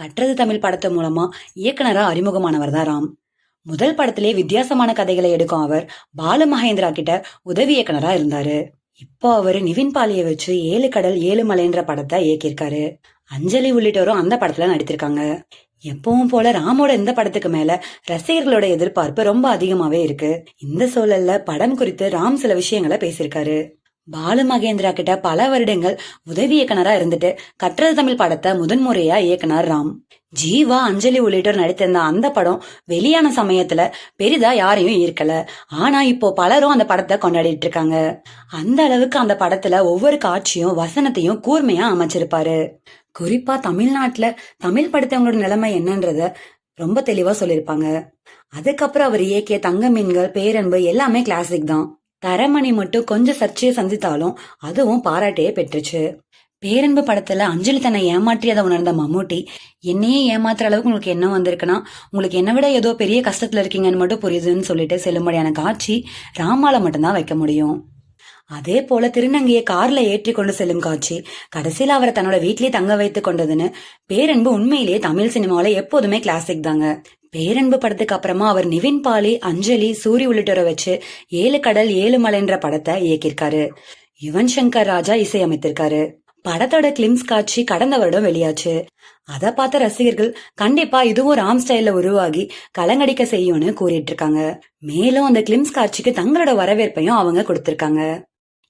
கற்றது தமிழ் படத்து மூலமா இயக்குனரா அறிமுகமானவர் தான் ராம். முதல் படத்திலே வித்தியாசமான கதைகளை எடுக்கும் அவர் பாலு மகேந்திரா கிட்ட உதவி இயக்குனரா இருந்தாரு. இப்போ அவர் நிவின் பாலிய வச்சு ஏழு கடல் ஏழு மலைன்ற படத்தை இயக்கியிருக்காரு. அஞ்சலி உள்ளிட்டோரும் அந்த படத்துல நடித்திருக்காங்க. எப்பவும் போல ராமோட இந்த படத்துக்கு மேல ரசிகர்களோட எதிர்பார்ப்பு ரொம்ப அதிகமாவே இருக்கு. இந்த சூழல்ல படம் குறித்து ராம் சில விஷயங்களை பேசியிருக்காரு. பாலு மகேந்திரா கிட்ட பல வருடங்கள் உதவி இயக்குனரா இருந்துட்டு கற்றது தமிழ் படத்தை முதன்முறையா இயக்குனர் ராம். ஜீவா அஞ்சலி உள்ளிட்டோர் நடித்திருந்த அந்த படம் வெளியான சமயத்துல பெரிதா யாரையும் ஈர்க்கல. ஆனா இப்போ பலரும் அந்த படத்தை கொண்டாடிட்டு இருக்காங்க. அந்த அளவுக்கு அந்த படத்துல ஒவ்வொரு காட்சியும் வசனத்தையும் கூர்மையா அமைச்சிருப்பாரு. குறிப்பா தமிழ்நாட்டுல தமிழ் படுத்தவங்களோட நிலைமை என்னன்றத ரொம்ப தெளிவா சொல்லியிருப்பாங்க. அதுக்கப்புறம் அவர் இயக்கிய தங்க மீன்கள் பேரன்பு எல்லாமே கிளாசிக் தான். தரமணி மட்டும் கொஞ்சம் சர்ச்சையை சந்தித்தாலும் அதுவும் பாராட்டையே பெற்றுச்சு. பேரன்பு படத்துல அஞ்சலி தன்னை ஏமாற்றியதை உணர்ந்த மம்மூட்டி என்னையே ஏமாத்துற அளவுக்கு உங்களுக்கு என்ன வந்திருக்குன்னா உங்களுக்கு என்னை விட ஏதோ பெரிய கஷ்டத்துல இருக்கீங்கன்னு மட்டும் புரியுதுன்னு சொல்லிட்டு செல்லும்படியான காட்சி ராமால மட்டும்தான் வைக்க முடியும். அதே போல திருநங்கையை கார்ல ஏற்றி கொண்டு செல்லும் காட்சி. கடைசியில் அவரை தன்னோட வீட்லயே தங்க வைத்து கொண்டதுன்னு. பேரன்பு உண்மையிலேயே தமிழ் சினிமாவில எப்போதுமே கிளாசிக் தாங்க. பேரன்பு படத்துக்கு அப்புறமா அவர் நிவின் பாலி அஞ்சலி சூரி உள்ளிட்டோரை வச்சு ஏழு கடல் ஏழு மலைன்ற படத்தை இயக்கியிருக்காரு. யுவன் சங்கர் ராஜா இசையமைத்திருக்காரு. படத்தோட கிளிம்ஸ் காட்சி கடந்த வருடம் வெளியாச்சு. அதை பார்த்த ரசிகர்கள் கண்டிப்பா இதுவும் ராம் ஸ்டைல்ல உருவாகி கலங்கடிக்க செய்யும்னு கூறிட்டு இருக்காங்க. மேலும் அந்த கிளிம்ஸ் காட்சிக்கு தங்களோட வரவேற்பையும் அவங்க கொடுத்திருக்காங்க.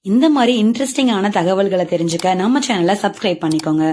இந்த மாதிரி இன்ட்ரெஸ்டிங்கான தகவல்களை தெரிஞ்சுக்க நம்ம சேனலை சப்ஸ்கிரைப் பண்ணிக்கோங்க.